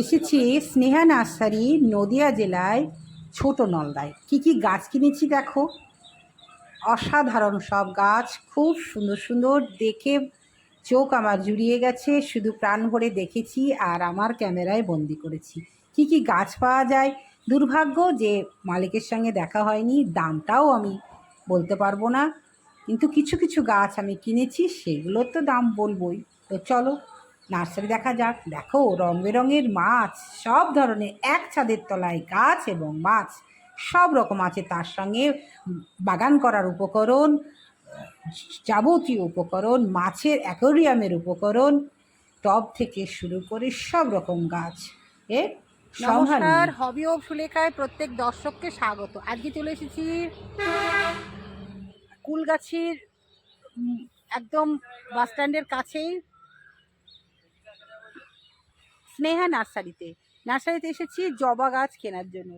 এসেছি স্নেহা নার্সারি, নদিয়া জেলায় ছোট নলদায়। কি কি গাছ কিনেছি দেখো? অসাধারণ সব গাছ, খুব সুন্দর সুন্দর। দেখে চোখ আমার জুড়িয়ে গেছে, শুধু প্রাণ ভরে দেখেছি আর আমার ক্যামেরায় বন্দি করেছি। কি কি গাছ পাওয়া যায়? দুর্ভাগ্য যে মালিকের সঙ্গে দেখা হয়নি, দামটাও আমি বলতে পারব না। কিন্তু কিছু কিছু গাছ আমি কিনেছি, সেগুলোর তো দাম বলবোই। তো চলো নার্সারি দেখা যাক। দেখো রং বেরঙের মাছ, সব ধরনের এক ছাদের তলায় গাছ এবং মাছ, সব রকম আছে। তার সঙ্গে বাগান করার উপকরণ, যাবতীয় উপকরণ, মাছের অ্যাকোরিয়ামের উপকরণ, টব থেকে শুরু করে সব রকম গাছ। এ নমস্কার, হবি ও সুলেখায় প্রত্যেক দর্শককে স্বাগত। আজকে চলে এসেছি কুলগাছির একদম বাস স্ট্যান্ডের কাছেই। স্নেহা নার্সারিতে। নার্সারিতে এসেছি জবা গাছ কেনার জন্য।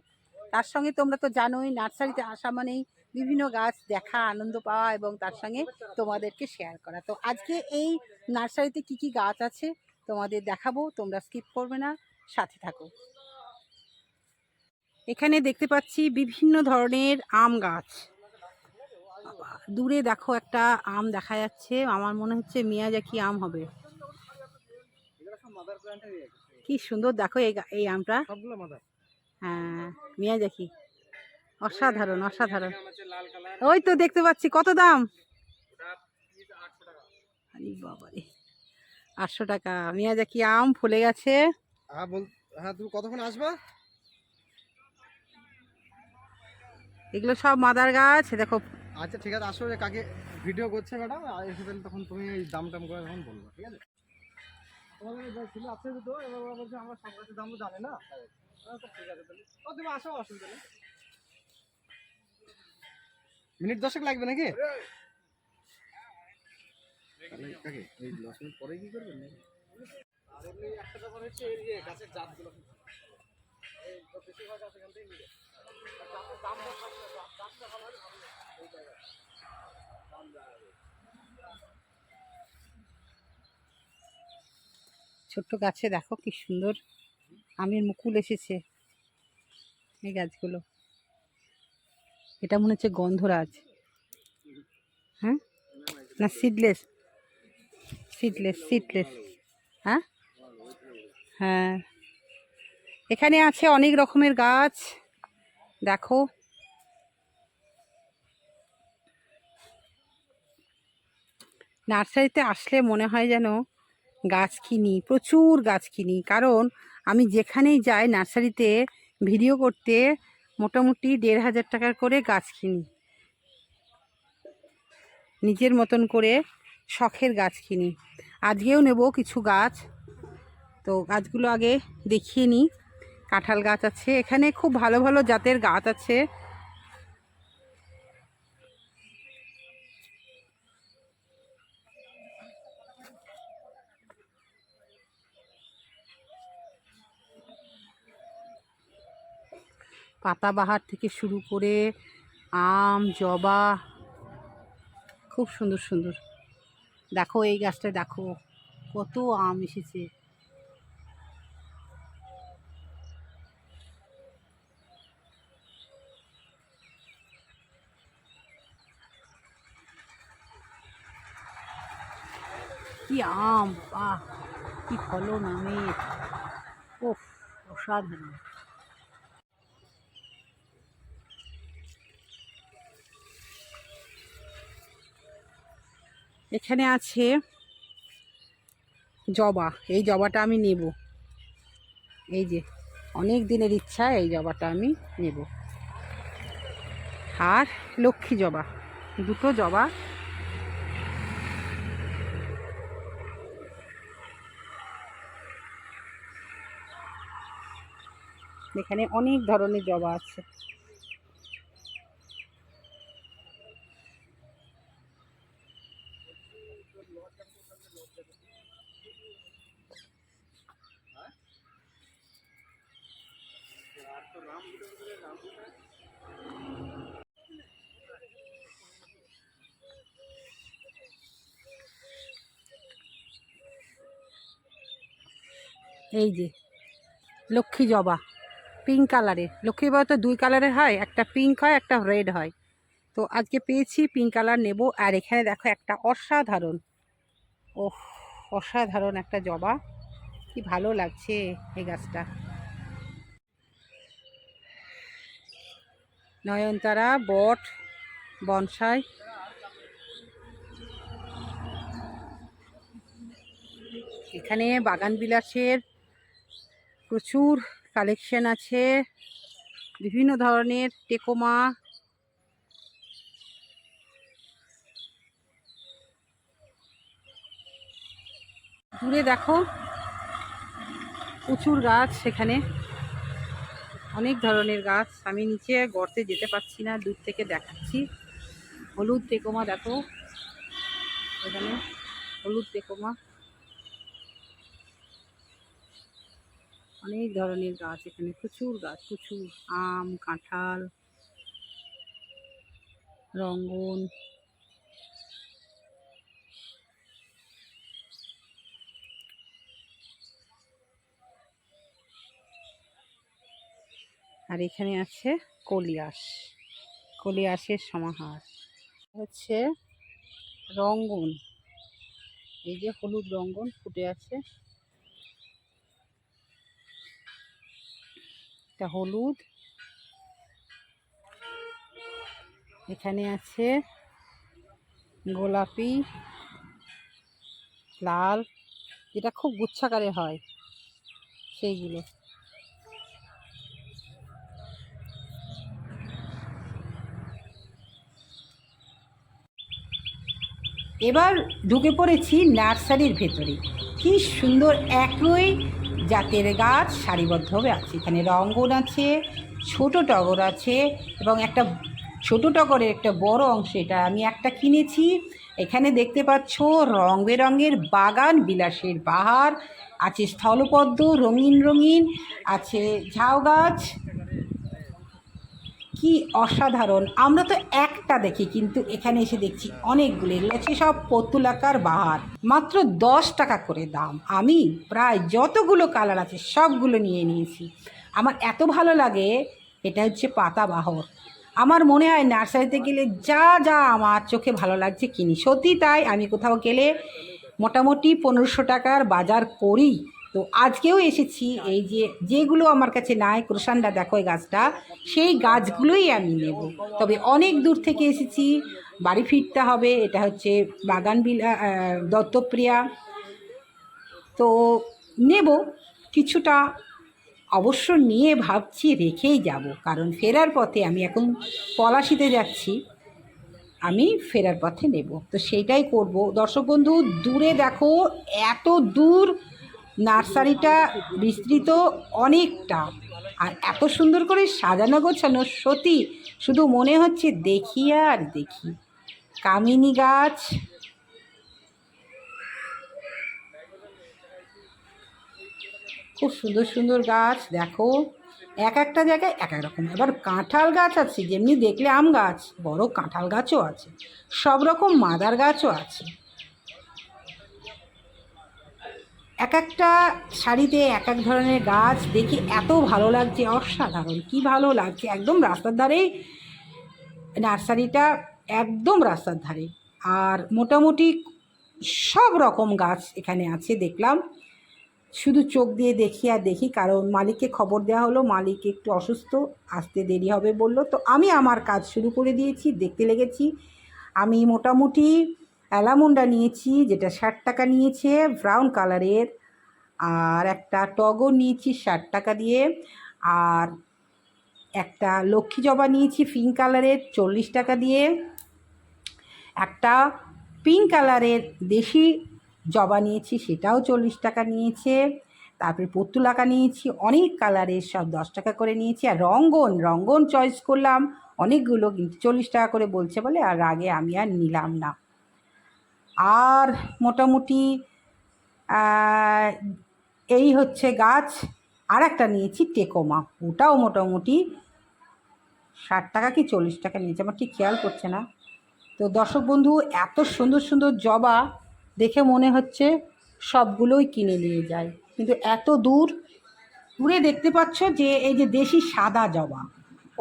তার সঙ্গে তোমরা তো জানোই, নার্সারিতে আসা মানেই বিভিন্ন গাছ দেখা, আনন্দ পাওয়া এবং তার সঙ্গে তোমাদেরকে শেয়ার করা। তো আজকে এই নার্সারিতে কি কি গাছ আছে তোমাদের দেখাবো, তোমরা স্কিপ করবে না, সাথে থাকো। এখানে দেখতে পাচ্ছি বিভিন্ন ধরনের আম গাছ। দূরে দেখো একটা আম দেখা যাচ্ছে, আমার মনে হচ্ছে মিয়াজাকি আম হবে। কি সুন্দর দেখো এই এই আমটা। হ্যাঁ মিয়াজাকি অসাধারণ অসাধারণ। ওই তো দেখতে পাচ্ছি কত দাম? বাবারে আটশো টাকা। মিয়া দেখি আম ফুলে গেছে। হ্যাঁ হ্যাঁ তুমি কতক্ষণ আসবা? এগুলো সব মাদার গাছ দেখো। আচ্ছা ঠিক আছে আসো যে কাকে ভিডিও করছে ম্যাডাম আর এসে তখন তুমি এই দাম টাম করে তখন বলব ঠিক আছে? তোমাদের ছিল আছে তো এবার ওরা বলছে আমরা সব গাছের দাম তো জানি না আচ্ছা, ঠিক আছে তাহলে ও তুমি আসো অসুবিধা নেই মিনিট দশেক লাগবে নাকি এই দশ মিনিট পরে কি করবেন নাকি? আর এমনি একটা ব্যাপার হচ্ছে এই যে গাছের জাতগুলো এই তো বেশিরভাগ গাছ এখান থেকে গাছের দামটা ভালো ভালো। এই জায়গায়। দাম দেওয়া হবে। ছোট্ট গাছে দেখো কি সুন্দর আমের মুকুল এসেছে এই গাছগুলো। এটা মনে হচ্ছে গন্ধরাজ। হ্যাঁ? না সিডলেস সিডলেস সিডলেস হ্যাঁ? হ্যাঁ। এখানে আছে অনেক রকমের গাছ। দেখো। নার্সারিতে আসলে মনে হয় যেন গাছ কিনি প্রচুর গাছ কিনি কারণ আমি যেখানেই যাই নার্সারিতে ভিডিও করতে মোটামুটি দেড় হাজার টাকার করে গাছ কিনি। নিজের মতন করে শখের গাছ কিনি। আজকেও নেব কিছু গাছ। তো গাছগুলো আগে দেখিয়ে নিই। কাঁঠাল গাছ আছে। এখানে খুব ভালো ভালো জাতের গাছ আছে। পাতাবাহার থেকে শুরু করে আম, জবা, খুব সুন্দর সুন্দর। দেখো এই গাছটা দেখো কত আম এসেছে। কি আম, বাহ, কি ফলন আমের। ওফ অসাধারণ। এখানে আছে জবা। এই জবাটা আমি নেব। এই যে, অনেক দিনের ইচ্ছা এই জবাটা আমি নেব। আর লক্ষ্মী জবা, দুটো জবা। এখানে অনেক ধরনের জবা আছে। এই যে, লক্ষ্মী জবা পিঙ্ক কালারের লক্ষ্মী জবা তো দুই কালারের হয়, একটা পিঙ্ক হয়, একটা রেড হয়। তো আজকে পেয়েছি পিঙ্ক কালার নেব। আর এখানে দেখো একটা অসাধারণ ও অসাধারণ একটা জবা। কি ভালো লাগছে এই গাছটা। নয়নতারা, বট, বনসাই। এখানে বাগান বিলাসের প্রচুর কালেকশন আছে। বিভিন্ন ধরনের টেকোমা দূরে দেখো, প্রচুর গাছ সেখানে। অনেক ধরনের গাছ। আমি নিচে গর্তে যেতে পারছি না, দূর থেকে দেখাচ্ছি। হলুদ টেকোমা দেখো, এখানে হলুদ টেকোমা অনেক ধরনের গাছ এখানে, প্রচুর গাছ, প্রচুর আম, কাঁঠাল, রঙ্গন। আর এখানে আছে কলিয়াস, কলিয়াসের সমাহার। হচ্ছে রঙ্গন, এই যে হলুদ রঙ্গন ফুটে আছে। এটা হলুদ। এখানে আছে গোলাপি, লাল, যেটা খুব গুচ্ছাকারে হয় সেইগুলো। এবার ঢুকে পড়েছি নার্সারির ভেতরে। কি সুন্দর একই জাতের গাছ সারিবদ্ধভাবে আছে এখানে রঙ্গন আছে, ছোট টগর আছে, এবং একটা ছোট টগরের একটা বড় অংশ এটা। আমি একটা কিনেছি। এখানে দেখতে পাচ্ছ রং বেরঙের বাগান, বিলাসের বাহার আছে স্থলপদ্ম, রঙিন রঙিন, আছে ঝাউ গাছ। কি অসাধারণ। আমরা তো একটা দেখি, কিন্তু এখানে এসে দেখছি অনেকগুলো। এগুলো সব পতুলাকার বাহার। মাত্র দশ টাকা করে দাম। আমি প্রায় যতগুলো কালার আছে, সবগুলো নিয়ে নিয়েছি। আমার এত ভালো লাগে, এটা হচ্ছে পাতাবাহর আমার মনে হয় নার্সারিতে গেলে যা যা আমার চোখে ভালো লাগছে কিনি। সত্যি তাই আমি কোথাও গেলে মোটামুটি পনেরোশো টাকার বাজার করি। তো আজকেও এসেছি এই যে যেগুলো আমার কাছে নাই, ক্রোশানটা দেখো এই গাছটা, সেই গাছগুলোই আমি নেব। তবে অনেক দূর থেকে এসেছি, বাড়ি ফিরতে হবে, এটা হচ্ছে বাগান বিলা দত্তপ্রিয়া। তো নেব, কিছুটা অবশ্য নিয়ে ভাবছি রেখেই যাব, কারণ ফেরার পথে আমি এখন পলাশিতে যাচ্ছি, আমি ফেরার পথে নেব। তো সেইটাই করব। দর্শক বন্ধু, দূরে দেখো, এত দূর নার্সারিটা বিস্তৃত অনেকটা। আর এত সুন্দর করে সাজানো গোছানো, সত্যি শুধু মনে হচ্ছে দেখি আর দেখি। কামিনী গাছ। খুব সুন্দর সুন্দর গাছ, দেখো। এক একটা জায়গায় এক এক রকম। এবার কাঁঠাল গাছ আছে, যেমনি দেখলে আম গাছ, বড় কাঁঠাল গাছও আছে। সব রকম মাদার গাছও আছে। এক একটা শাড়িতে এক এক ধরনের গাছ দেখে এত ভালো লাগছে, অসাধারণ। কি ভালো লাগছে, একদম রাস্তার ধারেই নার্সারিটা একদম রাস্তার ধারে। আর মোটামুটি সব রকম গাছ এখানে আছে, দেখলাম। শুধু চোখ দিয়ে দেখি আর দেখি, কারণ মালিককে খবর দেওয়া হলো, মালিক একটু অসুস্থ, আসতে দেরি হবে বলল। তো আমি আমার কাজ শুরু করে দিয়েছি, দেখতে লেগেছি। আমি মোটামুটি অ্যালামুন্ডা নিয়েছি, যেটা ষাট টাকা নিয়েছে, ব্রাউন কালারের। আর একটা টগর নিয়েছি ষাট টাকা দিয়ে। আর একটা লক্ষ্মী জবা নিয়েছি পিঙ্ক কালারের, চল্লিশ টাকা দিয়ে। একটা পিঙ্ক কালারের দেশি জবা নিয়েছি, সেটাও চল্লিশ টাকা নিয়েছে। তারপরে পত্তুলাকা নিয়েছি, অনেক কালারের সব দশ টাকা করে নিয়েছি। আর রঙ্গন রঙ্গন চয়েস করলাম, অনেকগুলো, কিন্তু চল্লিশ টাকা করে বলছে বলে, আর আগে আমি আর নিলাম না। আর মোটামুটি এই হচ্ছে গাছ। আর একটা নিয়েছি টেকোমা। ওটাও মোটামুটি ষাট টাকা কি চল্লিশ টাকা নিয়েছে, আমার ঠিক খেয়াল করছে না। তো দর্শক বন্ধু, এত সুন্দর সুন্দর জবা দেখে মনে হচ্ছে সবগুলোই কিনে নিয়ে যায়। কিন্তু এত দূর, দূরে দেখতে পাচ্ছ যে এই যে দেশি সাদা জবা।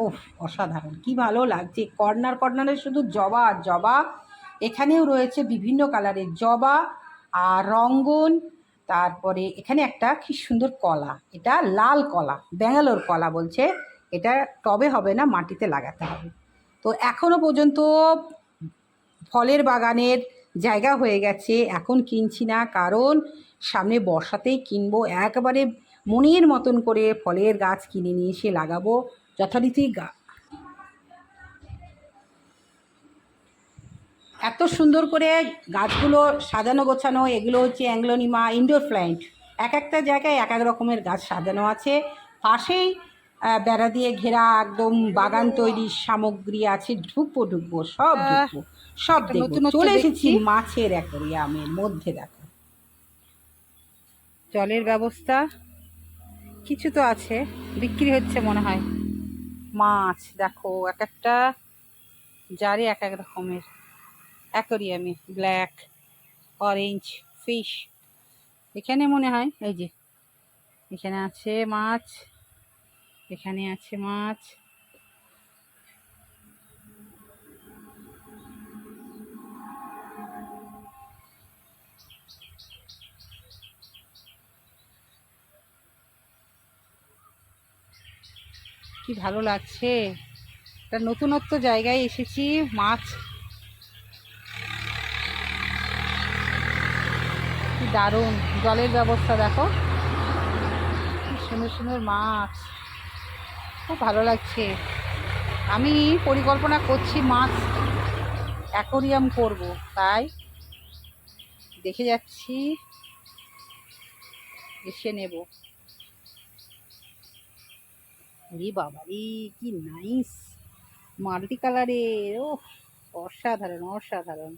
ওফ, অসাধারণ, কি ভালো লাগছে। কর্নার, কর্নারে শুধু জবা আর জবা। এখানেও রয়েছে বিভিন্ন কালারের জবা আর রঙ্গন, তারপরে এখানে একটা কি সুন্দর কলা, এটা লাল কলা, ব্যাঙ্গালোর কলা বলছে, এটা টবে হবে না, মাটিতে লাগাতে হবে। তো এখনও পর্যন্ত ফলের বাগানের জায়গা হয়ে গেছে, এখন কিনছি না, কারণ সামনে বর্ষাতেই কিনবো, একবারে মনের মতন করে ফলের গাছ কিনে নিয়ে এসে লাগাবো, যথারীতি এত সুন্দর করে গাছগুলো সাজানো গোছানো এগুলো হচ্ছে অ্যাংলোনিমা ইনডোর প্ল্যান্ট এক একটা জায়গায় এক এক রকমের গাছ সাজানো আছে। পাশেই বেড়া দিয়ে ঘেরা একদম বাগান তৈরির সামগ্রী আছে ঢুকবো ঢুকবো সব ঢুকবো সব দেখব। চলে এসেছি। মাছের অ্যাকোরিয়ামের মধ্যে দেখো। জলের ব্যবস্থা কিছু তো আছে বিক্রি হচ্ছে মনে হয়। মাছ দেখো এক একটা জারে এক এক রকমের। অ্যাকোরিয়ামে ব্ল্যাক অরেঞ্জ ফিশ এখানে মনে হয়, এই যে, এখানে আছে মাছ, এখানে আছে মাছ। কি ভালো লাগছে। একটা নতুনত্ব জায়গায় এসেছি, মাছ কি দারুণ। জলের ব্যবস্থা দেখো। সুন্দর সুন্দর মাছ। খুব ভালো লাগছে। আমি পরিকল্পনা করছি মাছ অ্যাকোরিয়াম করব, তাই দেখে যাচ্ছি। এসে নেব। রে বাবা রে, কি নাইস মাল্টি কালারের ও অসাধারণ অসাধারণ।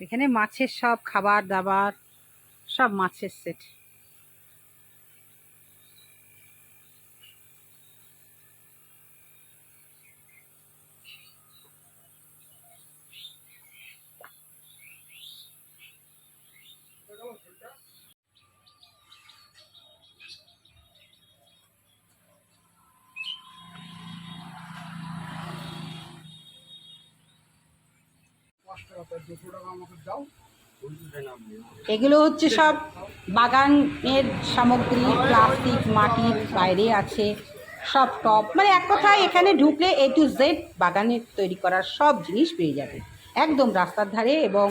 এখানে মাছের সব খাবার দাবার সব মাছের সেট এগুলো হচ্ছে সব বাগানের সামগ্রী, প্লাস্টিক মাটির বাইরে আছে, সব টপ। মানে এক কথায় এখানে ঢুকলে এ টু জেড বাগানের তৈরি করার সব জিনিস পেয়ে যাবে। একদম রাস্তার ধারে এবং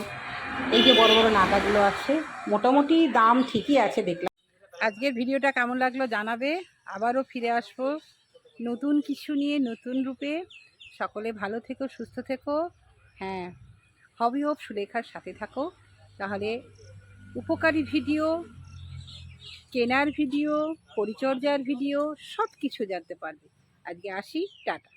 এই যে বড় বড় নাগাগুলো আছে, মোটামুটি দাম ঠিকই আছে দেখলাম আজকের ভিডিওটা কেমন লাগল জানাবে। আবারও ফিরে আসব নতুন কিছু নিয়ে, নতুন রূপে। সকলে ভালো থেকো, সুস্থ থেকো। হ্যাঁ। হবি অফ সুলেখার সাথে থাকো। তাহলে উপকারী ভিডিও, কেনার ভিডিও, পরিচর্যার ভিডিও সব কিছু জানতে পারবে। আজকে আসি, টাটা।